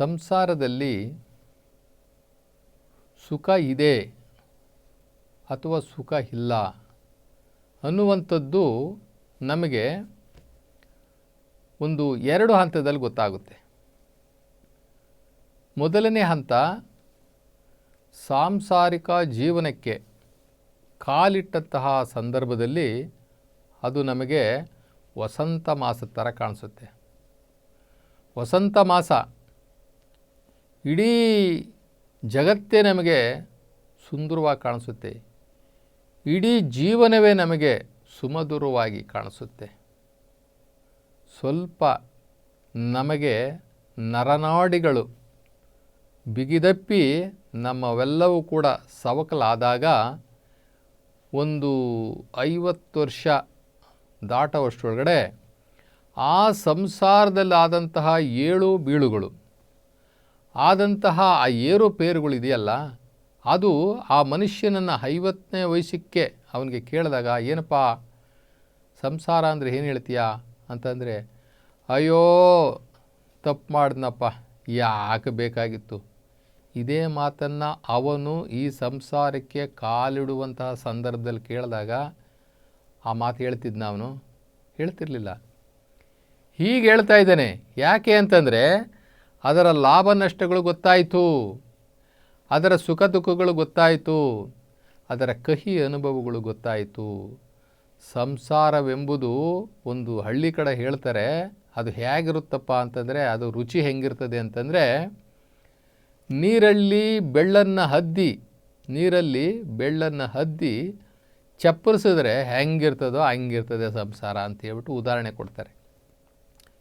ಸಂಸಾರದಲ್ಲಿ ಸುಖ ಇದೆ ಅಥವಾ ಸುಖ ಇಲ್ಲ ಅನ್ನುವಂಥದ್ದು ನಮಗೆ ಒಂದು ಎರಡು ಹಂತದಲ್ಲಿ ಗೊತ್ತಾಗುತ್ತೆ. ಮೊದಲನೇ ಹಂತ, ಸಾಂಸಾರಿಕ ಜೀವನಕ್ಕೆ ಕಾಲಿಟ್ಟಂತಹ ಸಂದರ್ಭದಲ್ಲಿ ಅದು ನಮಗೆ ವಸಂತ ಮಾಸದ ಥರ ಕಾಣಿಸುತ್ತೆ. ವಸಂತ ಮಾಸ ಇಡೀ ಜಗತ್ತೇ ನಮಗೆ ಸುಂದರವಾಗಿ ಕಾಣಿಸುತ್ತೆ. ಇಡೀ ಜೀವನವೇ ನಮಗೆ ಸುಮಧುರವಾಗಿ ಕಾಣಿಸುತ್ತೆ. ಸ್ವಲ್ಪ ನಮಗೆ ನರನಾಡಿಗಳು ಬಿಗಿದಪ್ಪಿ ನಮ್ಮವೆಲ್ಲವೂ ಕೂಡ ಸವಕಲಾದಾಗ ಒಂದು ಐವತ್ತು ವರ್ಷ ದಾಟುವಷ್ಟರೊಳಗಡೆ ಆ ಸಂಸಾರದಲ್ಲಾದಂತಹ ಏಳು ಬೀಳುಗಳು ಆದಂತಹ ಆ ಏರುಪೇರುಗಳಿದೆಯಲ್ಲ ಅದು ಆ ಮನುಷ್ಯನನ್ನು ಐವತ್ತನೇ ವಯಸ್ಸಕ್ಕೆ ಅವನಿಗೆ ಕೇಳಿದಾಗ, ಏನಪ್ಪ, ಸಂಸಾರ ಅಂದರೆ ಏನು ಹೇಳ್ತೀಯಾ? ಅಂತಂದರೆ, ಅಯ್ಯೋ, ತಪ್ಪು ಮಾಡಿದ್ನಪ್ಪ, ಯಾಕೆ ಬೇಕಾಗಿತ್ತು? ಇದೇ ಮಾತನ್ನು ಅವನು ಈ ಸಂಸಾರಕ್ಕೆ ಕಾಲಿಡುವಂತಹ ಸಂದರ್ಭದಲ್ಲಿ ಕೇಳಿದಾಗ, ಆ ಮಾತು ಹೇಳ್ತಿದ್ನ ಅವನು. ಹೇಳ್ತಿರ್ಲಿಲ್ಲ. ಹೀಗೆ ಹೇಳ್ತಾ ಇದ್ದಾನೆ. ಯಾಕೆ ಅಂತಂದರೆ ಅದರ ಲಾಭ ನಷ್ಟಗಳು ಗೊತ್ತಾಯಿತು. ಅದರ ಸುಖ ದುಃಖಗಳು ಗೊತ್ತಾಯಿತು. ಅದರ ಕಹಿ ಅನುಭವಗಳು ಗೊತ್ತಾಯಿತು. ಸಂಸಾರವೆಂಬುದು ಒಂದು ಹಳ್ಳಿ ಕಡೆ ಹೇಳ್ತಾರೆ, ಅದು ಹೇಗಿರುತ್ತಪ್ಪ ಅಂತಂದರೆ, ಅದು ರುಚಿ ಹೆಂಗಿರ್ತದೆ ಅಂತಂದರೆ, ನೀರಲ್ಲಿ ಬೆಳ್ಳನ್ನು ಹದ್ದಿ, ನೀರಲ್ಲಿ ಬೆಳ್ಳನ್ನು ಹದ್ದಿ ಚಪ್ಪರಿಸಿದ್ರೆ ಹೆಂಗಿರ್ತದೋ ಹಂಗಿರ್ತದೆ ಸಂಸಾರ ಅಂತ ಹೇಳ್ಬಿಟ್ಟು ಉದಾಹರಣೆ ಕೊಡ್ತಾರೆ.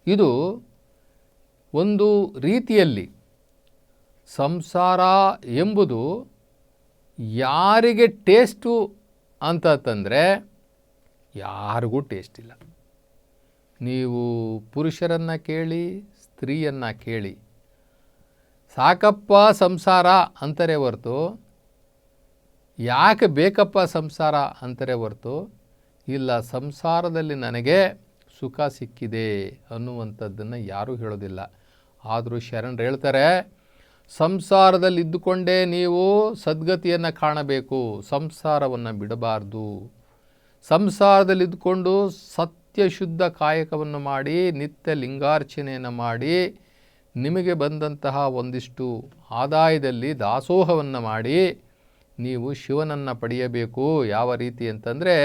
ಇದು ಒಂದು ರೀತಿಯಲ್ಲಿ ಸಂಸಾರ ಎಂಬುದು ಯಾರಿಗೆ ಟೇಸ್ಟು ಅಂತಂದರೆ ಯಾರಿಗೂ ಟೇಸ್ಟ್ ಇಲ್ಲ. ನೀವು ಪುರುಷರನ್ನು ಕೇಳಿ, ಸ್ತ್ರೀಯನ್ನು ಕೇಳಿ, ಸಾಕಪ್ಪ ಸಂಸಾರ ಅಂತಾರೆ ಹೊರ್ತು, ಯಾಕೆ ಬೇಕಪ್ಪ ಸಂಸಾರ ಅಂತಾರೆ ಹೊರ್ತು, ಇಲ್ಲ ಸಂಸಾರದಲ್ಲಿ ನನಗೆ ಸುಖ ಸಿಕ್ಕಿದೆ ಅನ್ನುವಂಥದ್ದನ್ನು ಯಾರೂ ಹೇಳೋದಿಲ್ಲ. ಆದರೂ ಶರಣರು ಹೇಳ್ತಾರೆ, ಸಂಸಾರದಲ್ಲಿ ಇದ್ದುಕೊಂಡೇ ನೀವು ಸದ್ಗತಿಯನ್ನು ಕಾಣಬೇಕು, ಸಂಸಾರವನ್ನು ಬಿಡಬಾರ್ದು. ಸಂಸಾರದಲ್ಲಿ ಇದ್ದುಕೊಂಡು ಸತ್ಯ ಶುದ್ಧ ಕಾಯಕವನ್ನು ಮಾಡಿ, ನಿತ್ಯ ಲಿಂಗಾರ್ಚನೆಯನ್ನು ಮಾಡಿ, ನಿಮಗೆ ಬಂದಂತಹ ಒಂದಿಷ್ಟು ಆದಾಯದಲ್ಲಿ ದಾಸೋಹವನ್ನು ಮಾಡಿ ನೀವು ಶಿವನನ್ನು ಪಡೆಯಬೇಕು. ಯಾವ ರೀತಿ ಅಂತಂದರೆ,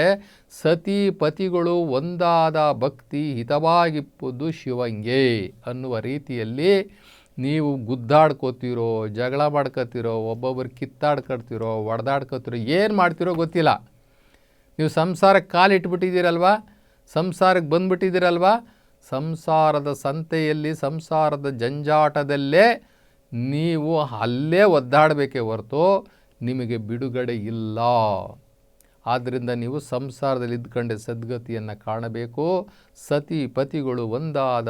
ಸತಿ ಪತಿಗಳು ಒಂದಾದ ಭಕ್ತಿ ಹಿತವಾಗಿಪ್ಪುದು ಶಿವಂಗೆ ಅನ್ನುವ ರೀತಿಯಲ್ಲಿ ನೀವು ಗುದ್ದಾಡ್ಕೋತಿರೋ, ಜಗಳ ಮಾಡ್ಕೋತಿರೋ ಒಬ್ಬೊಬ್ಬರು ಕಿತ್ತಾಡ್ಕೊಳ್ತಿರೋ, ಹೊಡೆದಾಡ್ಕೋತಿರೋ, ಏನು ಮಾಡ್ತಿರೋ ಗೊತ್ತಿಲ್ಲ. ನೀವು ಸಂಸಾರಕ್ಕೆ ಕಾಲಿಟ್ಬಿಟ್ಟಿದ್ದೀರಲ್ವಾ? ಸಂಸಾರಕ್ಕೆ ಬಂದುಬಿಟ್ಟಿದ್ದೀರಲ್ವಾ? ಸಂಸಾರದ ಸಂತೆಯಲ್ಲಿ, ಸಂಸಾರದ ಜಂಜಾಟದಲ್ಲೇ ನೀವು ಅಲ್ಲೇ ಒದ್ದಾಡಬೇಕೇ ಹೊರತು ನಿಮಗೆ ಬಿಡುಗಡೆ ಇಲ್ಲ. ಆದ್ದರಿಂದ ನೀವು ಸಂಸಾರದಲ್ಲಿ ಇದ್ಕೊಂಡೆ ಸದ್ಗತಿಯನ್ನು ಕಾಣಬೇಕು. ಸತಿ ಪತಿಗಳು ಒಂದಾದ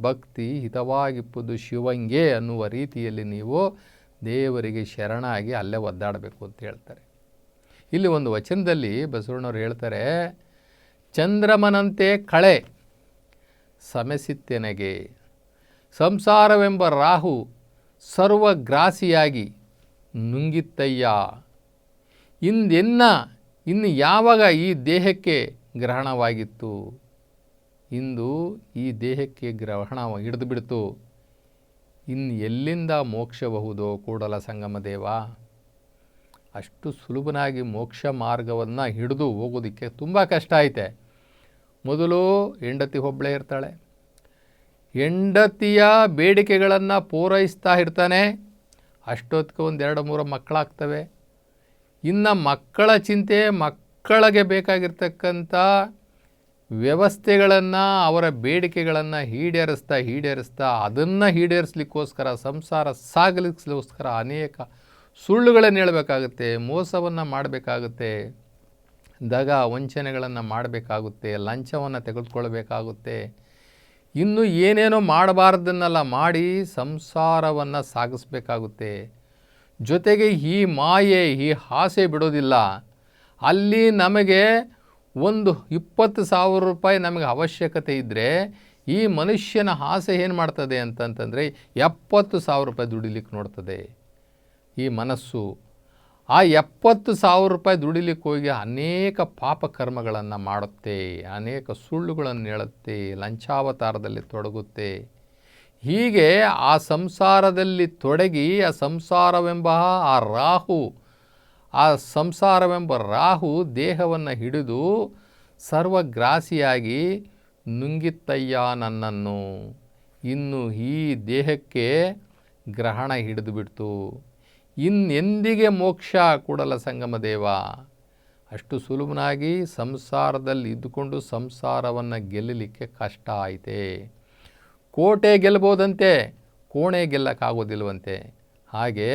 ಭಕ್ತಿ ಹಿತವಾಗಿಪ್ಪುದು ಶಿವಂಗೆ ಅನ್ನುವ ರೀತಿಯಲ್ಲಿ ನೀವು ದೇವರಿಗೆ ಶರಣಾಗಿ ಅಲ್ಲೇ ಒದ್ದಾಡಬೇಕು ಅಂತ ಹೇಳ್ತಾರೆ. ಇಲ್ಲಿ ಒಂದು ವಚನದಲ್ಲಿ ಬಸವಣ್ಣವ್ರು ಹೇಳ್ತಾರೆ, ಚಂದ್ರಮನಂತೆ ಕಳೆ, ಸಮೆಸಿತ್ತೆನಗೆ, ಸಂಸಾರವೆಂಬ ರಾಹು ಸರ್ವಗ್ರಾಸಿಯಾಗಿ ನುಂಗಿತ್ತಯ್ಯ. ಇಂದೆನ್ನ, ಇನ್ನು ಯಾವಾಗ ಈ ದೇಹಕ್ಕೆ ಗ್ರಹಣವಾಗಿತ್ತು? ಇಂದು ಈ ದೇಹಕ್ಕೆ ಗ್ರಹಣ ಹಿಡಿದು ಬಿಡ್ತು. ಇನ್ನು ಎಲ್ಲಿಂದ ಮೋಕ್ಷಬಹುದೋ ಕೂಡಲ ಸಂಗಮ ದೇವ. ಅಷ್ಟು ಸುಲಭನಾಗಿ ಮೋಕ್ಷ ಮಾರ್ಗವನ್ನು ಹಿಡಿದು ಹೋಗೋದಕ್ಕೆ ತುಂಬ ಕಷ್ಟ ಐತೆ. ಮೊದಲು ಹೆಂಡತಿ ಒಬ್ಬಳೇ ಇರ್ತಾಳೆ. ಹೆಂಡತಿಯ ಬೇಡಿಕೆಗಳನ್ನು ಪೂರೈಸ್ತಾ ಇರ್ತಾನೆ. ಅಷ್ಟೊತ್ತಿಗೆ ಒಂದು ಎರಡು ಮೂರು ಮಕ್ಕಳಾಗ್ತವೆ. ಇನ್ನು ಮಕ್ಕಳ ಚಿಂತೆ ಮಕ್ಕಳಿಗೆ ಬೇಕಾಗಿರ್ತಕ್ಕಂಥ ವ್ಯವಸ್ಥೆಗಳನ್ನು, ಅವರ ಬೇಡಿಕೆಗಳನ್ನು ಈಡೇರಿಸ್ತಾ ಈಡೇರಿಸ್ತಾ ಅದನ್ನು ಈಡೇರಿಸ್ಲಿಕ್ಕೋಸ್ಕರ, ಸಂಸಾರ ಸಾಗಲಿಕ್ಕೋಸ್ಕರ ಅನೇಕ ಸುಳ್ಳುಗಳನ್ನು ಹೇಳಬೇಕಾಗುತ್ತೆ, ಮೋಸವನ್ನು ಮಾಡಬೇಕಾಗುತ್ತೆ, ದಗ ವಂಚನೆಗಳನ್ನು ಮಾಡಬೇಕಾಗುತ್ತೆ, ಲಂಚವನ್ನು ತೆಗೆದುಕೊಳ್ಬೇಕಾಗುತ್ತೆ. ಇನ್ನು ಏನೇನೋ ಮಾಡಬಾರ್ದನ್ನೆಲ್ಲ ಮಾಡಿ ಸಂಸಾರವನ್ನು ಸಾಗಿಸ್ಬೇಕಾಗುತ್ತೆ. ಜೊತೆಗೆ ಈ ಮಾಯೆ, ಈ ಆಸೆ ಬಿಡೋದಿಲ್ಲ. ಅಲ್ಲಿ ನಮಗೆ ಒಂದು ಇಪ್ಪತ್ತು ಸಾವಿರ ರೂಪಾಯಿ ನಮಗೆ ಅವಶ್ಯಕತೆ ಇದ್ದರೆ ಈ ಮನುಷ್ಯನ ಆಸೆ ಏನು ಮಾಡ್ತದೆ ಅಂತಂತಂದರೆ ಎಪ್ಪತ್ತು ಸಾವಿರ ರೂಪಾಯಿ ದುಡಿಲಿಕ್ಕೆ ನೋಡ್ತದೆ. ಈ ಮನಸ್ಸು ಆ ಎಪ್ಪತ್ತು ಸಾವಿರ ರೂಪಾಯಿ ದುಡಿಲಿಕ್ಕೆ ಹೋಗಿ ಅನೇಕ ಪಾಪ ಕರ್ಮಗಳನ್ನು ಮಾಡುತ್ತೆ, ಅನೇಕ ಸುಳ್ಳುಗಳನ್ನು ಹೇಳುತ್ತೆ, ಲಂಚಾವತಾರದಲ್ಲಿ ತೊಡಗುತ್ತೆ. ಹೀಗೆ ಆ ಸಂಸಾರದಲ್ಲಿ ತೊಡಗಿ ಆ ಸಂಸಾರವೆಂಬ ಆ ರಾಹು, ಆ ಸಂಸಾರವೆಂಬ ರಾಹು ದೇಹವನ್ನು ಹಿಡಿದು ಸರ್ವಗ್ರಾಸಿಯಾಗಿ, ನುಂಗಿತ್ತಯ್ಯ ನನ್ನನ್ನು, ಇನ್ನು ಈ ದೇಹಕ್ಕೆ ಗ್ರಹಣ ಹಿಡಿದು ಬಿಡ್ತು. ಇನ್ನೆಂದಿಗೆ ಮೋಕ್ಷ ಕೂಡಲ ಸಂಗಮ ದೇವ? ಅಷ್ಟು ಸುಲಭನಾಗಿ ಸಂಸಾರದಲ್ಲಿ ಇದ್ದುಕೊಂಡು ಸಂಸಾರವನ್ನು ಗೆಲ್ಲಲಿಕ್ಕೆ ಕಷ್ಟ ಆಯಿತೆ? ಕೋಟೆ ಗೆಲ್ಬೋದಂತೆ ಕೋಣೆ ಗೆಲ್ಲಕ್ಕಾಗೋದಿಲ್ವಂತೆ? ಹಾಗೆ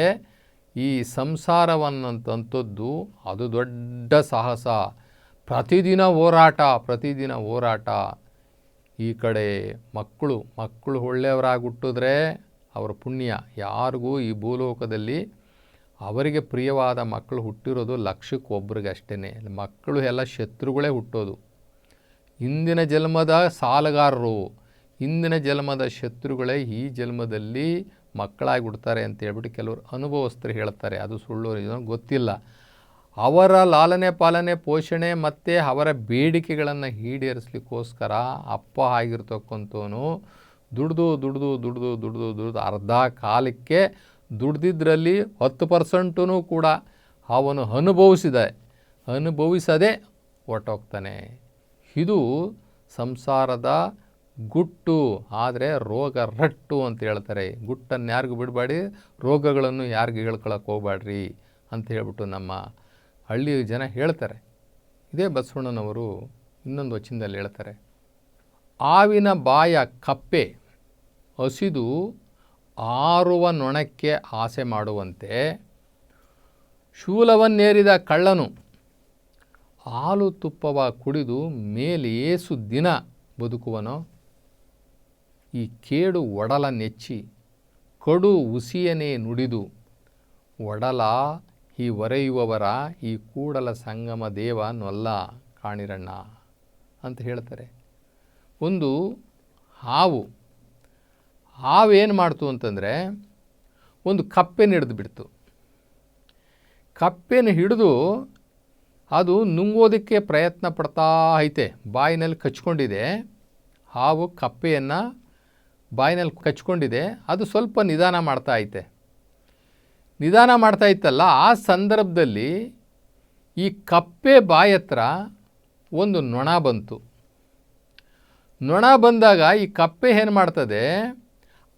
ಈ ಸಂಸಾರವನ್ನಂತದ್ದು ಅದು ದೊಡ್ಡ ಸಾಹಸ. ಪ್ರತಿದಿನ ಹೋರಾಟ ಪ್ರತಿದಿನ ಹೋರಾಟ. ಈ ಕಡೆ ಮಕ್ಕಳು ಮಕ್ಕಳು ಒಳ್ಳೆಯವರಾಗಿ ಹುಟ್ಟಿದ್ರೆ ಅವರ ಪುಣ್ಯ. ಯಾರಿಗೂ ಈ ಭೂಲೋಕದಲ್ಲಿ ಅವರಿಗೆ ಪ್ರಿಯವಾದ ಮಕ್ಕಳು ಹುಟ್ಟಿರೋದು ಲಕ್ಷಕ್ಕೆ ಒಬ್ರಿಗೆ ಅಷ್ಟೇ ಮಕ್ಕಳು ಎಲ್ಲ ಶತ್ರುಗಳೇ ಹುಟ್ಟೋದು. ಇಂದಿನ ಜನ್ಮದ ಸಾಲಗಾರರು, ಇಂದಿನ ಜನ್ಮದ ಶತ್ರುಗಳೇ ಈ ಜನ್ಮದಲ್ಲಿ ಮಕ್ಕಳಾಗಿ ಹುಡ್ತಾರೆ ಅಂತ ಹೇಳ್ಬಿಟ್ಟು ಕೆಲವರು ಅನುಭವಸ್ಥರು ಹೇಳ್ತಾರೆ. ಅದು ಸುಳ್ಳು ಗೊತ್ತಿಲ್ಲ. ಅವರ ಲಾಲನೆ ಪಾಲನೆ, ಪೋಷಣೆ ಮತ್ತು ಅವರ ಬೇಡಿಕೆಗಳನ್ನು ಈಡೇರಿಸ್ಲಿಕ್ಕೋಸ್ಕರ ಅಪ್ಪ ಆಗಿರ್ತಕ್ಕಂಥವನು ದುಡ್ದು ದುಡ್ದು ದುಡ್ದು ದುಡ್ದು ದುಡ್ದು ಅರ್ಧ ಕಾಲಕ್ಕೆ ದುಡ್ದಿದ್ರಲ್ಲಿ ಹತ್ತು ಪರ್ಸೆಂಟೂ ಕೂಡ ಅವನು ಅನುಭವಿಸಿದೆ. ಅನುಭವಿಸದೆ ಹೊರಟೋಗ್ತಾನೆ. ಇದು ಸಂಸಾರದ ಗುಟ್ಟು, ಆದರೆ ರೋಗ ರಟ್ಟು ಅಂತ ಹೇಳ್ತಾರೆ. ಗುಟ್ಟನ್ನು ಯಾರಿಗೂ ಬಿಡಬೇಡಿ, ರೋಗಗಳನ್ನು ಯಾರಿಗೂ ಹೇಳ್ಕೊಳಕ್ಕೆ ಹೋಗ್ಬೇಡ್ರಿ ಅಂತ ಹೇಳ್ಬಿಟ್ಟು ನಮ್ಮ ಹಳ್ಳಿ ಜನ ಹೇಳ್ತಾರೆ. ಇದೇ ಬಸವಣ್ಣನವರು ಇನ್ನೊಂದು ವಚನದಲ್ಲಿ ಹೇಳ್ತಾರೆ. ಆವಿನ ಬಾಯ ಕಪ್ಪೆ, ಹಸಿದು ಆರುವ ನೊಣಕ್ಕೆ ಆಸೆ ಮಾಡುವಂತೆ ಶೂಲವನ್ನೇರಿದ ಕಳ್ಳನು ಹಾಲು ತುಪ್ಪವ ಕುಡಿದು ಮೇಲೇಸು ದಿನ ಬದುಕುವನೋ? ಈ ಕೇಡು ಒಡಲ ನೆಚ್ಚಿ ಕಡು ಉಸಿಯನೇ ನುಡಿದು, ಒಡಲ ಈ ಒರೆಯುವವರ, ಈ ಕೂಡಲ ಸಂಗಮ ದೇವ ನೊಲ್ಲ ಕಾಣಿರಣ್ಣ ಅಂತ ಹೇಳ್ತಾರೆ. ಒಂದು ಹಾವು ಹಾವೇನು ಮಾಡ್ತು ಅಂತಂದರೆ ಒಂದು ಕಪ್ಪೆನ ಹಿಡಿದು ಬಿಡ್ತು. ಕಪ್ಪೆನ ಹಿಡಿದು ಅದು ನುಂಗೋದಕ್ಕೆ ಪ್ರಯತ್ನ ಪಡ್ತಾ ಐತೆ, ಬಾಯಿನಲ್ಲಿ ಕಚ್ಕೊಂಡಿದೆ. ಹಾವು ಕಪ್ಪೆಯನ್ನು ಬಾಯಿನಲ್ಲಿ ಕಚ್ಕೊಂಡಿದೆ, ಅದು ಸ್ವಲ್ಪ ನಿಧಾನ ಮಾಡ್ತಾ ಐತೆ. ನಿಧಾನ ಮಾಡ್ತಾ ಇತ್ತಲ್ಲ, ಆ ಸಂದರ್ಭದಲ್ಲಿ ಈ ಕಪ್ಪೆ ಬಾಯಿ ಹತ್ರ ಒಂದು ನೊಣ ಬಂತು. ನೊಣ ಬಂದಾಗ ಈ ಕಪ್ಪೆ ಏನು ಮಾಡ್ತದೆ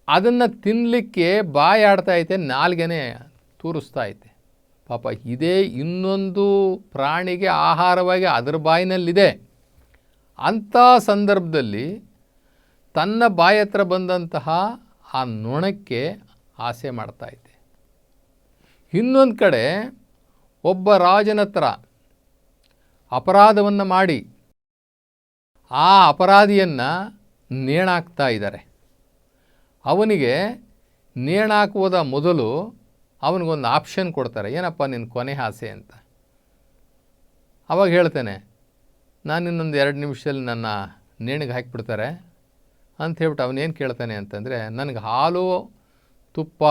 ಅದನ್ನು ತಿನ್ನಲಿಕ್ಕೆ ಬಾಯಿ ಆಡ್ತಾ ಐತೆ, ನಾಲ್ಗೆನೆ ತೂರಿಸ್ತಾ ಐತೆ. ಪಾಪ ಇದೇ ಇನ್ನೊಂದು ಪ್ರಾಣಿಗೆ ಆಹಾರವಾಗಿ ಅದರ ಬಾಯಿನಲ್ಲಿದೆ. ಅಂಥ ಸಂದರ್ಭದಲ್ಲಿ ತನ್ನ ಬಾಯಿ ಹತ್ರ ಬಂದಂತಹ ಆ ನೊಣಕ್ಕೆ ಆಸೆ ಮಾಡ್ತಾ ಐತೆ. ಇನ್ನೊಂದು ಕಡೆ ಒಬ್ಬ ರಾಜನ ಹತ್ರ ಅಪರಾಧವನ್ನು ಮಾಡಿ ಆ ಅಪರಾಧಿಯನ್ನು ನೇಣಾಕ್ತಾ ಇದ್ದಾರೆ. ಅವನಿಗೆ ನೇಣಾಕುವುದ ಮೊದಲು ಅವನಿಗೊಂದು ಆಪ್ಷನ್ ಕೊಡ್ತಾರೆ. ಏನಪ್ಪ ನಿನ್ನ ಕೊನೆ ಆಸೆ ಅಂತ. ಅವಾಗ ಹೇಳ್ತೇನೆ, ನಾನು ಇನ್ನೊಂದು ಎರಡು ನಿಮಿಷದಲ್ಲಿ ನನ್ನ ನೇಣಿಗೆ ಹಾಕಿಬಿಡ್ತಾರೆ ಅಂತ ಹೇಳ್ಬಿಟ್ಟು ಅವನೇನು ಕೇಳ್ತಾನೆ ಅಂತಂದರೆ, ನನಗೆ ಹಾಲು, ತುಪ್ಪ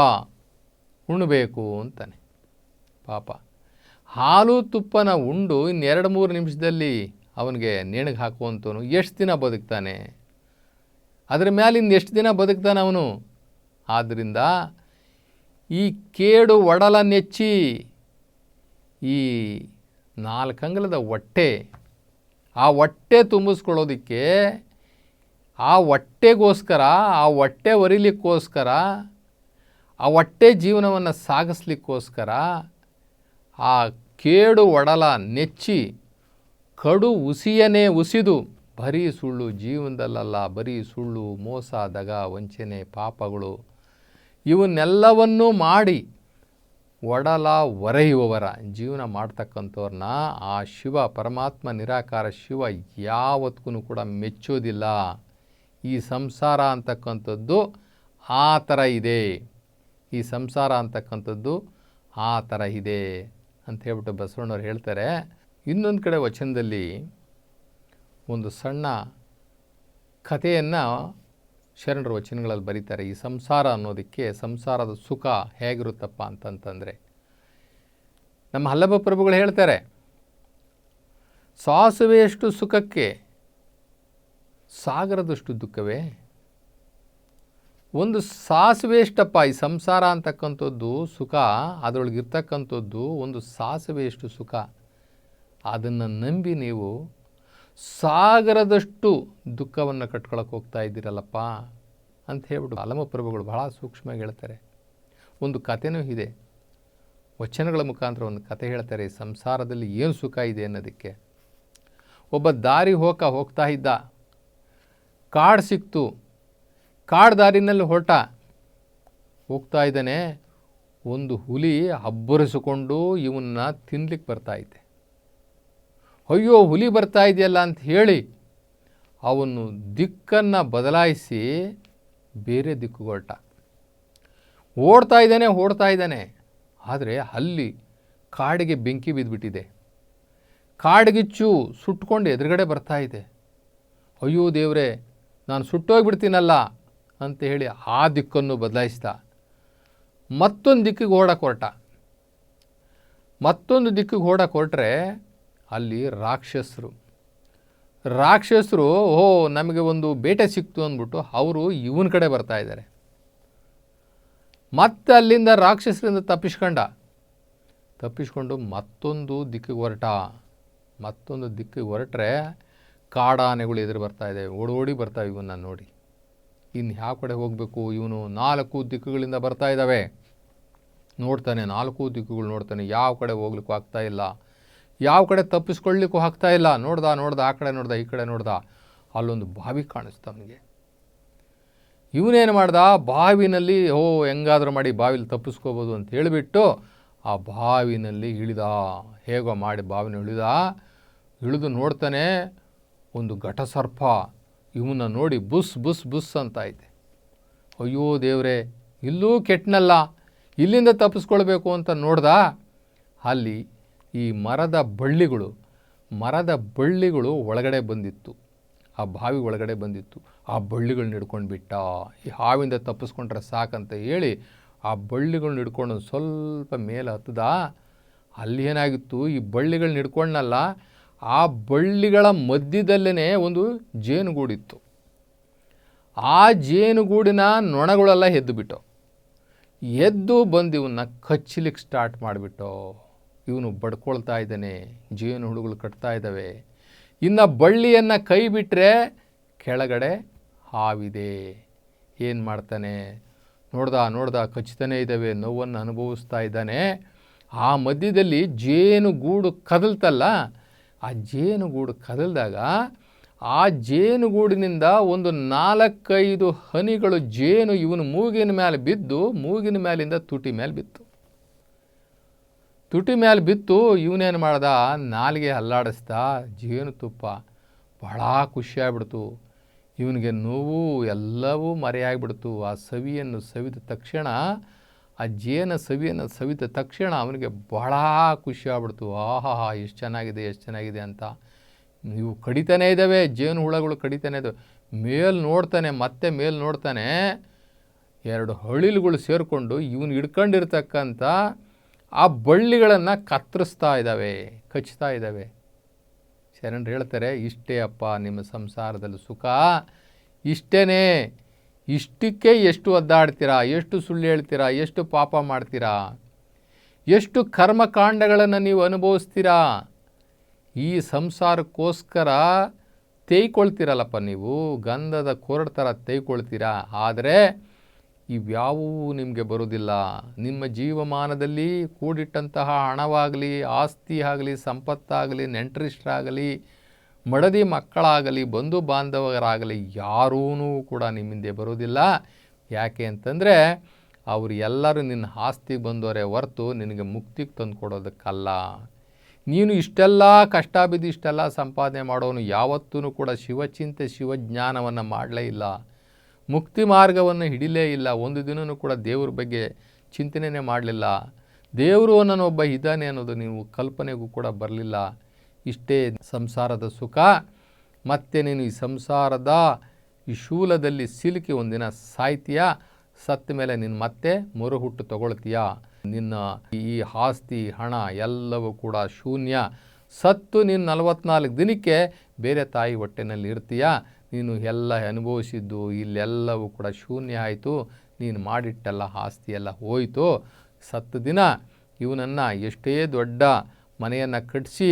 ಉಣ್ಣಬೇಕು ಅಂತಾನೆ. ಪಾಪ. ಹಾಲು, ತುಪ್ಪನ ಉಂಡು ಇನ್ನೆರಡು ಮೂರು ನಿಮಿಷದಲ್ಲಿ ಅವನಿಗೆ ನೇಣಿಗೆ ಹಾಕುವಂಥವನು ಎಷ್ಟು ದಿನ ಬದುಕ್ತಾನೆ? ಅದರ ಇನ್ನು ಎಷ್ಟು ದಿನ ಬದುಕ್ತಾನೆ ಅವನು? ಆದ್ದರಿಂದ ಈ ಕೇಡು ಒಡಲ ನೆಚ್ಚಿ ಈ ನಾಲ್ಕಂಗಲದ ಹೊಟ್ಟೆ, ಆ ಹೊಟ್ಟೆ ತುಂಬಿಸ್ಕೊಳ್ಳೋದಕ್ಕೆ ಆ ಹೊಟ್ಟೆಗೋಸ್ಕರ, ಆ ಹೊಟ್ಟೆ ಒರಿಲಿಕ್ಕೋಸ್ಕರ, ಆ ಹೊಟ್ಟೆ ಜೀವನವನ್ನು ಸಾಗಿಸ್ಲಿಕ್ಕೋಸ್ಕರ ಆ ಕೇಡು ಒಡಲ ನೆಚ್ಚಿ ಕಡು ಉಸಿಯನೇ ಉಸಿದು ಬರೀ ಸುಳ್ಳು ಜೀವನದಲ್ಲಲ್ಲ, ಬರೀ ಸುಳ್ಳು, ಮೋಸ, ದಗ, ವಂಚನೆ, ಪಾಪಗಳು. ಇವನ್ನೆಲ್ಲವನ್ನೂ ಮಾಡಿ ಒಡಲ ಒರೆಯುವವರ, ಜೀವನ ಮಾಡ್ತಕ್ಕಂಥವ್ರನ್ನ ಆ ಶಿವ, ಪರಮಾತ್ಮ ನಿರಾಕಾರ ಶಿವ ಯಾವತ್ತಿಗೂ ಕೂಡ ಮೆಚ್ಚೋದಿಲ್ಲ. ಈ ಸಂಸಾರ ಅಂತಕ್ಕಂಥದ್ದು ಆ ಥರ ಇದೆ. ಈ ಸಂಸಾರ ಅಂತಕ್ಕಂಥದ್ದು ಆ ಥರ ಇದೆ ಅಂತ ಹೇಳ್ಬಿಟ್ಟು ಬಸವಣ್ಣವ್ರು ಹೇಳ್ತಾರೆ. ಇನ್ನೊಂದು ಕಡೆ ವಚನದಲ್ಲಿ ಒಂದು ಸಣ್ಣ ಕಥೆಯನ್ನು ಶರಣರ ವಚನಗಳಲ್ಲಿ ಬರೀತಾರೆ. ಈ ಸಂಸಾರ ಅನ್ನೋದಕ್ಕೆ ಸಂಸಾರದ ಸುಖ ಹೇಗಿರುತ್ತಪ್ಪ ಅಂತಂತಂದರೆ, ನಮ್ಮ ಹಲ್ಲಭ ಪ್ರಭುಗಳು ಹೇಳ್ತಾರೆ ಸಾಸುವೆಯಷ್ಟು ಸುಖಕ್ಕೆ, ಸಾಗರದಷ್ಟು ದುಃಖವೇ? ಒಂದು ಸಾಸುವೆಯಷ್ಟಪ್ಪ ಈ ಸಂಸಾರ ಅಂತಕ್ಕಂಥದ್ದು ಸುಖ, ಅದರೊಳಗಿರ್ತಕ್ಕಂಥದ್ದು ಒಂದು ಸಾಸಿವೆಯಷ್ಟು ಸುಖ, ಅದನ್ನು ನಂಬಿ ನೀವು ಸಾಗರದಷ್ಟು ದುಃಖವನ್ನು ಕಟ್ಕೊಳಕ್ಕೆ ಹೋಗ್ತಾ ಇದ್ದೀರಲ್ಲಪ್ಪ ಅಂತ ಹೇಳ್ಬಿಟ್ಟು ಅಲಮ ಪ್ರಭುಗಳು ಬಹಳ ಸೂಕ್ಷ್ಮವಾಗಿ ಹೇಳ್ತಾರೆ. ಒಂದು ಕಥೆನೂ ಇದೆ. ವಚನಗಳ ಮುಖಾಂತರ ಒಂದು ಕತೆ ಹೇಳ್ತಾರೆ, ಈ ಸಂಸಾರದಲ್ಲಿ ಏನು ಸುಖ ಇದೆ ಅನ್ನೋದಕ್ಕೆ. ಒಬ್ಬ ದಾರಿ ಹೋಗ ಹೋಗ್ತಾ ಇದ್ದ. ಕಾಡು ಸಿಕ್ತು. ಕಾಡು ದಾರಿನಲ್ಲಿ ಹೊರಟ. ಹೋಗ್ತಾ ಇದ್ದಾನೆ. ಒಂದು ಹುಲಿ ಅಬ್ಬರಿಸಿಕೊಂಡು ಇವನ್ನ ತಿನ್ಲಿಕ್ಕೆ ಬರ್ತಾ ಇದೆ ಅಯ್ಯೋ, ಹುಲಿ ಬರ್ತಾ ಇದೆಯಲ್ಲ ಅಂತ ಹೇಳಿ ಅವನು ದಿಕ್ಕನ್ನು ಬದಲಾಯಿಸಿ ಬೇರೆ ದಿಕ್ಕುಗೊಳ್ಟ ಓಡ್ತಾ ಇದ್ದಾನೆ ಓಡ್ತಾ ಇದ್ದಾನೆ. ಆದರೆ ಅಲ್ಲಿ ಕಾಡಿಗೆ ಬೆಂಕಿ ಬಿದ್ದುಬಿಟ್ಟಿದೆ ಕಾಡ್ಗಿಚ್ಚು ಸುಟ್ಕೊಂಡು ಎದುರುಗಡೆ ಬರ್ತಾ ಇದೆ. ಅಯ್ಯೋ ದೇವರೇ, ನಾನು ಸುಟ್ಟೋಗ್ಬಿಡ್ತೀನಲ್ಲ ಅಂತ ಹೇಳಿ ಆ ದಿಕ್ಕನ್ನು ಬದಲಾಯಿಸ್ದ. ಮತ್ತೊಂದು ದಿಕ್ಕಿಗೆ ಓಡಕ್ಕೆ ಹೊರಟ. ಮತ್ತೊಂದು ದಿಕ್ಕಿಗೆ ಓಡಕ್ಕೆ ಹೊರಟ್ರೆ ಅಲ್ಲಿ ರಾಕ್ಷಸರು. ರಾಕ್ಷಸರು ಓ ನಮಗೆ ಒಂದು ಬೇಟೆ ಸಿಕ್ತು ಅಂದ್ಬಿಟ್ಟು ಅವರು ಇವನ ಕಡೆ ಬರ್ತಾ ಇದ್ದಾರೆ. ಮತ್ತೆ ಅಲ್ಲಿಂದ ರಾಕ್ಷಸರಿಂದ ತಪ್ಪಿಸ್ಕೊಂಡ. ತಪ್ಪಿಸ್ಕೊಂಡು ಮತ್ತೊಂದು ದಿಕ್ಕಿಗೆ ಹೊರಟ. ಮತ್ತೊಂದು ದಿಕ್ಕಿಗೆ ಹೊರಟ್ರೆ ಕಾಡಾನೆಗಳು ಎದುರು ಬರ್ತಾ ಇದೆ. ಓಡೋಡಿ ಬರ್ತಾವೆ ಇವನ್ನ ನೋಡಿ. ಇನ್ನು ಯಾವ ಕಡೆ ಹೋಗಬೇಕು? ಇವನು ನಾಲ್ಕು ದಿಕ್ಕುಗಳಿಂದ ಬರ್ತಾ ಇದ್ದಾವೆ. ನೋಡ್ತಾನೆ, ನಾಲ್ಕು ದಿಕ್ಕುಗಳು ನೋಡ್ತಾನೆ. ಯಾವ ಕಡೆ ಹೋಗ್ಲಿಕ್ಕೂ ಆಗ್ತಾ ಇಲ್ಲ. ಯಾವ ಕಡೆ ತಪ್ಪಿಸ್ಕೊಳ್ಳಿಕ್ಕೂ ಆಗ್ತಾ ಇಲ್ಲ. ನೋಡ್ದ ನೋಡ್ದ, ಆ ಕಡೆ ನೋಡ್ದ, ಈ ಕಡೆ ನೋಡ್ದ. ಅಲ್ಲೊಂದು ಬಾವಿ ಕಾಣಿಸ್ತು ಅವನಿಗೆ ಇವನೇನು ಮಾಡ್ದ? ಬಾವಿನಲ್ಲಿ, ಓ, ಹೆಂಗಾದ್ರೂ ಮಾಡಿ ಬಾವಿಲಿ ತಪ್ಪಿಸ್ಕೋಬೋದು ಅಂತ ಹೇಳಿಬಿಟ್ಟು ಆ ಬಾವಿನಲ್ಲಿ ಇಳಿದ. ಹೇಗೋ ಮಾಡಿ ಬಾವಿನ ಇಳಿದ. ಇಳಿದು ನೋಡ್ತಾನೆ ಒಂದು ಘಟಸರ್ಪ. ಇವನ್ನ ನೋಡಿ ಬುಸ್ ಬುಸ್ ಬುಸ್ ಅಂತ ಐತೆ. ಅಯ್ಯೋ ದೇವ್ರೆ, ಇಲ್ಲೂ ಕೆಟ್ಟನಲ್ಲ ಇಲ್ಲಿಂದ ತಪ್ಪಿಸ್ಕೊಳ್ಬೇಕು ಅಂತ ನೋಡ್ದ? ಅಲ್ಲಿ ಈ ಮರದ ಬಳ್ಳಿಗಳು ಮರದ ಬಳ್ಳಿಗಳು ಒಳಗಡೆ ಬಂದಿತ್ತು. ಆ ಬಾವಿ ಒಳಗಡೆ ಬಂದಿತ್ತು. ಆ ಬಳ್ಳಿಗಳನ್ನ ಹಿಡ್ಕೊಂಡು ಬಿಟ್ಟ. ಈ ಹಾವಿಂದ ತಪ್ಪಿಸ್ಕೊಂಡ್ರೆ ಸಾಕಂತ ಹೇಳಿ ಆ ಬಳ್ಳಿಗಳನ್ನ ಹಿಡ್ಕೊಂಡು ಸ್ವಲ್ಪ ಮೇಲೆ ಹತ್ತದ ಅಲ್ಲಿ ಏನಾಗಿತ್ತು? ಈ ಬಳ್ಳಿಗಳನ್ನ ಹಿಡ್ಕೊಂಡಲ್ಲ ಆ ಬಳ್ಳಿಗಳ ಮಧ್ಯದಲ್ಲೇ ಒಂದು ಜೇನುಗೂಡಿತ್ತು. ಆ ಜೇನುಗೂಡಿನ ನೊಣಗಳೆಲ್ಲ ಎದ್ದು ಬಿಟ್ಟು ಎದ್ದು ಬಂದು ಇವನ್ನ ಕಚ್ಚಲಿಕ್ಕೆ ಸ್ಟಾರ್ಟ್ ಮಾಡಿಬಿಟ್ಟು ಇವನು ಬಡ್ಕೊಳ್ತಾ ಇದ್ದಾನೆ ಜೇನು ಹುಳುಗಳು ಕಟ್ತಾ ಇದ್ದಾವೆ. ಇನ್ನು ಬಳ್ಳಿಯನ್ನು ಕೈ ಬಿಟ್ಟರೆ ಕೆಳಗಡೆ ಹಾವಿದೆ. ಏನು ಮಾಡ್ತಾನೆ? ನೋಡ್ದ ನೋಡ್ದ ಕಚ್ತಾನೇ ಇದ್ದಾವೆ, ನೋವನ್ನು ಅನುಭವಿಸ್ತಾ ಇದ್ದಾನೆ. ಆ ಮಧ್ಯದಲ್ಲಿ ಜೇನುಗೂಡು ಕದಲ್ತಲ್ಲ, ಆ ಜೇನುಗೂಡು ಕದಲ್ದಾಗ ಆ ಜೇನುಗೂಡಿನಿಂದ ಒಂದು ನಾಲ್ಕೈದು ಹನಿಗಳು ಜೇನು ಇವನು ಮೂಗಿನ ಮೇಲೆ ಬಿದ್ದು, ಮೂಗಿನ ಮೇಲಿಂದ ತುಟಿ ಮೇಲೆ ಬಿತ್ತು. ತುಟಿ ಮೇಲೆ ಬಿತ್ತು, ಇವನೇನು ಮಾಡ್ದ? ನಾಲಿಗೆ ಅಲ್ಲಾಡಿಸ್ದ ಜೇನುತುಪ್ಪ ಬಹಳ ಖುಷಿಯಾಗ್ಬಿಡ್ತು. ಇವನಿಗೆ ನೋವು ಎಲ್ಲವೂ ಮರೆಯಾಗ್ಬಿಡ್ತು. ಆ ಸವಿಯನ್ನು ಸವಿದ ತಕ್ಷಣ, ಆ ಜೇನ ಸವಿಯನ್ನು ಸವಿದ ತಕ್ಷಣ ಅವನಿಗೆ ಬಹಳ ಖುಷಿ ಆಗ್ಬಿಡ್ತು ಆಹಾ, ಎಷ್ಟು ಚೆನ್ನಾಗಿದೆ ಎಷ್ಟು ಚೆನ್ನಾಗಿದೆ ಅಂತ. ಇವು ಕಡಿತಾನೇ ಇದ್ದಾವೆ ಜೇನು ಹುಳಗಳು ಕಡಿತಾನೇ ಇದ್ದಾವೆ ಮೇಲ್ ನೋಡ್ತಾನೆ, ಮತ್ತೆ ಮೇಲ್ ನೋಡ್ತಾನೆ. ಎರಡು ಹಳಿಲುಗಳು ಸೇರಿಕೊಂಡು ಇವನು ಹಿಡ್ಕೊಂಡಿರ್ತಕ್ಕಂಥ ಆ ಬಳ್ಳಿಗಳನ್ನು ಕತ್ತರಿಸ್ತಾ ಇದ್ದಾವೆ ಕಚ್ತಾ ಇದ್ದಾವೆ. ಶರಣರು ಹೇಳ್ತಾರೆ, ಇಷ್ಟೇ ಅಪ್ಪ, ನಿಮ್ಮ ಸಂಸಾರದಲ್ಲಿ ಸುಖ. ಇಷ್ಟೇ ಇಷ್ಟಕ್ಕೆ ಎಷ್ಟು ಒದ್ದಾಡ್ತೀರಾ, ಎಷ್ಟು ಸುಳ್ಳು ಹೇಳ್ತೀರಾ, ಎಷ್ಟು ಪಾಪ ಮಾಡ್ತೀರಾ, ಎಷ್ಟು ಕರ್ಮಕಾಂಡಗಳನ್ನು ನೀವು ಅನುಭವಿಸ್ತೀರಾ, ಈ ಸಂಸಾರಕ್ಕೋಸ್ಕರ ತೇಯ್ಕೊಳ್ತೀರಲ್ಲಪ್ಪ ನೀವು, ಗಂಧದ ಕೊರಡ್ ಥರ ತೇಯ್ಕೊಳ್ತೀರಾ. ಆದರೆ ಇವ್ಯಾವೂ ನಿಮಗೆ ಬರೋದಿಲ್ಲ ನಿಮ್ಮ ಜೀವಮಾನದಲ್ಲಿ ಕೂಡಿಟ್ಟಂತಹ ಹಣವಾಗಲಿ, ಆಸ್ತಿ ಆಗಲಿ, ಸಂಪತ್ತಾಗಲಿ ನೆಂಟರಿಷ್ಟರಾಗಲಿ ಮಡದಿ ಮಕ್ಕಳಾಗಲಿ, ಬಂಧು ಬಾಂಧವರಾಗಲಿ ಯಾರೂ ಕೂಡ ನಿಮ್ಮಿಂದೆ ಬರೋದಿಲ್ಲ ಯಾಕೆ ಅಂತಂದರೆ ಅವರು ಎಲ್ಲರೂ ನಿನ್ನ ಆಸ್ತಿಗೆ ಬಂದವರೇ ಹೊರತು ನಿನಗೆ ಮುಕ್ತಿಗೆ ತಂದು ಕೊಡೋದಕ್ಕಲ್ಲ ನೀನು ಇಷ್ಟೆಲ್ಲ ಕಷ್ಟ ಬಿದ್ದು ಇಷ್ಟೆಲ್ಲ ಸಂಪಾದನೆ ಮಾಡೋನು ಯಾವತ್ತೂ ಕೂಡ ಶಿವಚಿಂತೆ ಶಿವಜ್ಞಾನವನ್ನು ಮಾಡಲೇ ಇಲ್ಲ. ಮುಕ್ತಿ ಮಾರ್ಗವನ್ನು ಹಿಡಿಲೇ ಇಲ್ಲ. ಒಂದು ದಿನವೂ ಕೂಡ ದೇವ್ರ ಬಗ್ಗೆ ಚಿಂತನೆಯೇ ಮಾಡಲಿಲ್ಲ. ದೇವರು ಒಬ್ಬ ಇದ್ದಾನೆ ಅನ್ನೋದು ನೀವು ಕಲ್ಪನೆಗೂ ಕೂಡ ಬರಲಿಲ್ಲ. ಇಷ್ಟೇ ಸಂಸಾರದ ಸುಖ. ಮತ್ತೆ ನೀನು ಈ ಸಂಸಾರದ ಈ ಶೂಲದಲ್ಲಿ ಸಿಲುಕಿ ಒಂದಿನ ಸಾಯ್ತೀಯ? ಸತ್ತ ಮೇಲೆ ನೀನು ಮತ್ತೆ ಮರುಹುಟ್ಟು ತಗೊಳ್ತೀಯ? ನಿನ್ನ ಈ ಆಸ್ತಿ, ಹಣ ಎಲ್ಲವೂ ಕೂಡ ಶೂನ್ಯ. ಸತ್ತು ನೀನು ನಲವತ್ನಾಲ್ಕು ದಿನಕ್ಕೆ ಬೇರೆ ತಾಯಿ ಹೊಟ್ಟೆನಲ್ಲಿ ಇರ್ತೀಯಾ? ನೀನು ಎಲ್ಲ ಅನುಭವಿಸಿದ್ದು, ಇಲ್ಲೆಲ್ಲವೂ ಕೂಡ ಶೂನ್ಯ ಆಯಿತು. ನೀನು ಮಾಡಿಟ್ಟೆಲ್ಲ ಆಸ್ತಿ ಎಲ್ಲ ಹೋಯಿತು. ಸತ್ತ ದಿನ ಇವನನ್ನು ಎಷ್ಟೇ ದೊಡ್ಡ ಮನೆಯನ್ನು ಕಟ್ಟಿಸಿ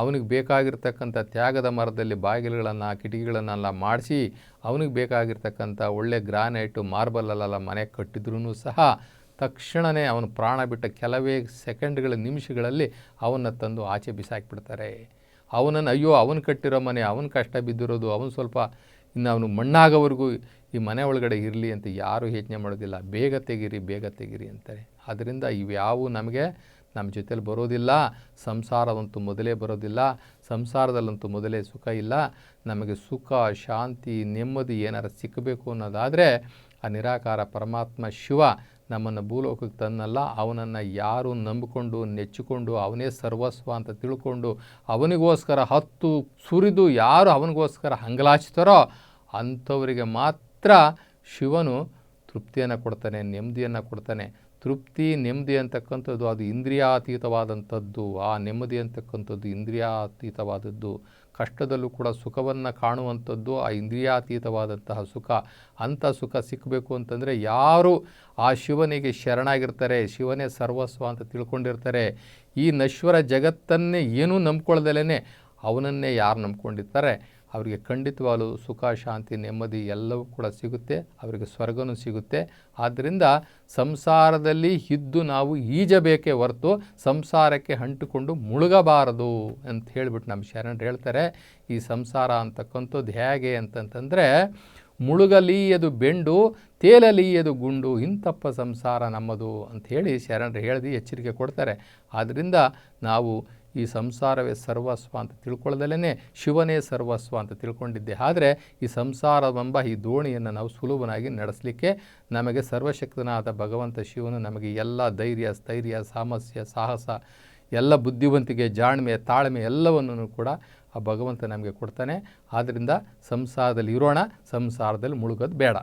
ಅವನಿಗೆ ಬೇಕಾಗಿರ್ತಕ್ಕಂಥ ತ್ಯಾಗದ ಮರದಲ್ಲಿ ಬಾಗಿಲುಗಳನ್ನು, ಕಿಟಕಿಗಳನ್ನೆಲ್ಲ ಮಾಡಿಸಿ, ಅವನಿಗೆ ಬೇಕಾಗಿರ್ತಕ್ಕಂಥ ಒಳ್ಳೆ ಗ್ರಾನೈಟು ಮಾರ್ಬಲಲ್ಲೆಲ್ಲ ಮನೆ ಕಟ್ಟಿದ್ರೂ ಸಹ ತಕ್ಷಣವೇ ಅವನು ಪ್ರಾಣ ಬಿಟ್ಟ ಕೆಲವೇ ಸೆಕೆಂಡ್ಗಳ, ನಿಮಿಷಗಳಲ್ಲಿ ಅವನ್ನ ತಂದು ಆಚೆ ಬಿಸಾಕಿಬಿಡ್ತಾರೆ. ಅವನನ್ನು ಅಯ್ಯೋ ಅವನು ಕಟ್ಟಿರೋ ಮನೆ, ಅವನ ಕಷ್ಟ ಬಿದ್ದಿರೋದು, ಅವನು ಸ್ವಲ್ಪ ಇನ್ನು ಅವನು ಮಣ್ಣಾಗೋವರೆಗೂ ಈ ಮನೆ ಒಳಗಡೆ ಇರಲಿ ಅಂತ ಯಾರೂ ಯೋಚನೆ ಮಾಡೋದಿಲ್ಲ. ಬೇಗ ತೆಗೀರಿ ಬೇಗ ತೆಗೀರಿ ಅಂತಾರೆ. ಆದ್ದರಿಂದ ಇವ್ಯಾವು ನಮಗೆ ನಮ್ಮ ಜೊತೇಲಿ ಬರೋದಿಲ್ಲ. ಸಂಸಾರವಂತೂ ಮೊದಲೇ ಬರೋದಿಲ್ಲ. ಸಂಸಾರದಲ್ಲಂತೂ ಮೊದಲೇ ಸುಖ ಇಲ್ಲ. ನಮಗೆ ಸುಖ, ಶಾಂತಿ, ನೆಮ್ಮದಿ ಏನಾರು ಸಿಕ್ಕಬೇಕು ಅನ್ನೋದಾದರೆ ಆ ನಿರಾಕಾರ ಪರಮಾತ್ಮ ಶಿವ ನಮ್ಮನ್ನು ಭೂಲೋಕಕ್ಕೆ ತನ್ನಲ್ಲ, ಅವನನ್ನು ಯಾರು ನಂಬಿಕೊಂಡು, ನೆಚ್ಚಿಕೊಂಡು, ಅವನೇ ಸರ್ವಸ್ವ ಅಂತ ತಿಳ್ಕೊಂಡು, ಅವನಿಗೋಸ್ಕರ ಹತ್ತು ಸುರಿದು ಯಾರು ಅವನಿಗೋಸ್ಕರ ಹಂಗಲಾಚ್ತಾರೋ ಅಂಥವರಿಗೆ ಮಾತ್ರ ಶಿವನು ತೃಪ್ತಿಯನ್ನು ಕೊಡ್ತಾನೆ, ನೆಮ್ಮದಿಯನ್ನು ಕೊಡ್ತಾನೆ. ತೃಪ್ತಿ, ನೆಮ್ಮದಿ ಅಂತಕ್ಕಂಥದ್ದು ಅದು ಇಂದ್ರಿಯಾತೀತವಾದಂಥದ್ದು. ಆ ನೆಮ್ಮದಿ ಅಂತಕ್ಕಂಥದ್ದು ಇಂದ್ರಿಯಾತೀತವಾದದ್ದು. ಕಷ್ಟದಲ್ಲೂ ಕೂಡ ಸುಖವನ್ನು ಕಾಣುವಂಥದ್ದು ಆ ಇಂದ್ರಿಯಾತೀತವಾದಂತಹ ಸುಖ. ಅಂಥ ಸುಖ ಸಿಕ್ಕಬೇಕು ಅಂತಂದರೆ ಯಾರು ಆ ಶಿವನಿಗೆ ಶರಣಾಗಿರ್ತಾರೆ, ಶಿವನೇ ಸರ್ವಸ್ವ ಅಂತ ತಿಳ್ಕೊಂಡಿರ್ತಾರೆ, ಈ ನಶ್ವರ ಜಗತ್ತನ್ನೇ ಏನೂ ನಂಬ್ಕೊಳ್ದಲೇ ಅವನನ್ನೇ ಯಾರು ನಂಬ್ಕೊಂಡಿರ್ತಾರೆ? ಅವರಿಗೆ ಖಂಡಿತವಾಗಲೂ ಸುಖ, ಶಾಂತಿ, ನೆಮ್ಮದಿ ಎಲ್ಲವೂ ಕೂಡ ಸಿಗುತ್ತೆ. ಅವರಿಗೆ ಸ್ವರ್ಗನೂ ಸಿಗುತ್ತೆ. ಆದ್ದರಿಂದ ಸಂಸಾರದಲ್ಲಿ ಇದ್ದು ನಾವು ಈಜಬೇಕೇ ಹೊರತು ಸಂಸಾರಕ್ಕೆ ಅಂಟಿಕೊಂಡು ಮುಳುಗಬಾರದು ಅಂತ ಹೇಳಿಬಿಟ್ಟು ನಮ್ಮ ಶರಣರು ಹೇಳ್ತಾರೆ. ಈ ಸಂಸಾರ ಅಂತಕ್ಕಂಥದ್ದು ಹೇಗೆ ಅಂತಂತಂದರೆ ಮುಳುಗಲೀಯದು ಬೆಂಡು ತೇಲಲೀಯದು ಗುಂಡು ಇಂತಪ್ಪ ಸಂಸಾರ ನಮ್ಮದು ಅಂಥೇಳಿ ಶರಣರು ಹೇಳಿದು ಎಚ್ಚರಿಕೆ ಕೊಡ್ತಾರೆ. ಆದ್ದರಿಂದ ನಾವು ಈ ಸಂಸಾರವೇ ಸರ್ವಸ್ವ ಅಂತ ತಿಳ್ಕೊಳ್ಳದಲೇ ಶಿವನೇ ಸರ್ವಸ್ವ ಅಂತ ತಿಳ್ಕೊಂಡಿದ್ದೆ. ಆದರೆ ಈ ಸಂಸಾರವೆಂಬ ಈ ದೋಣಿಯನ್ನು ನಾವು ಸುಲಭನಾಗಿ ನಡೆಸಲಿಕ್ಕೆ ನಮಗೆ ಸರ್ವಶಕ್ತನಾದ ಭಗವಂತ ಶಿವನು ನಮಗೆ ಎಲ್ಲ ಧೈರ್ಯ, ಸ್ಥೈರ್ಯ, ಸಾಮಸ್ಯ, ಸಾಹಸ, ಎಲ್ಲ ಬುದ್ಧಿವಂತಿಕೆ, ಜಾಣ್ಮೆ, ತಾಳ್ಮೆ ಎಲ್ಲವನ್ನು ಕೂಡ ಆ ಭಗವಂತ ನಮಗೆ ಕೊಡ್ತಾನೆ. ಆದ್ದರಿಂದ ಸಂಸಾರದಲ್ಲಿ ಇರೋಣ, ಸಂಸಾರದಲ್ಲಿ ಮುಳುಗೋದು ಬೇಡ.